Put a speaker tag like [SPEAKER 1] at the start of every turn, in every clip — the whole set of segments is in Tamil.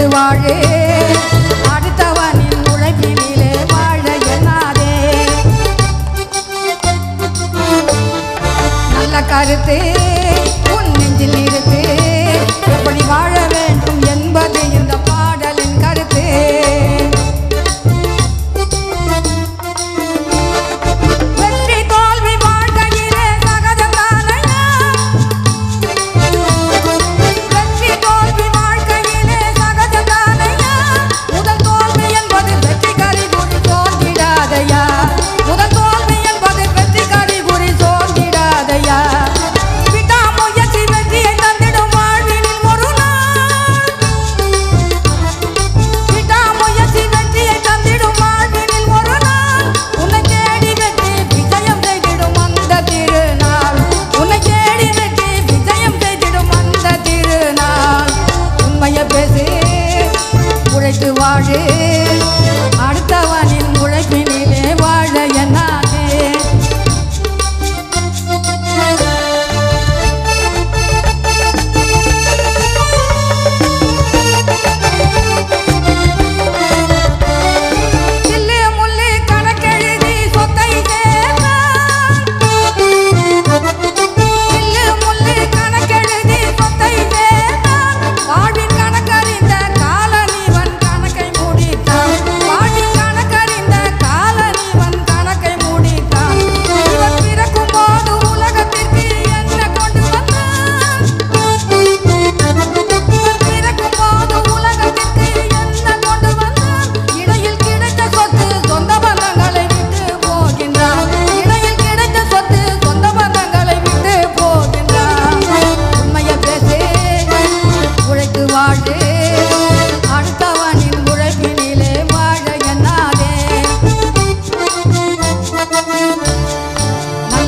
[SPEAKER 1] உழைத்து வாழே. அடுத்தவனின் உழைப்பினிலே வாழ கருத்து உன் நெஞ்சில் இருக்கு. எப்படி வாழ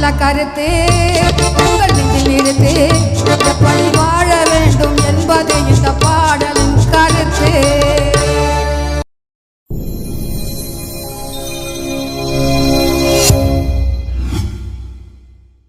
[SPEAKER 1] நல்ல கருத்து உங்கள் நெஞ்சில் இருந்து எப்படி வாழ வேண்டும் என்பது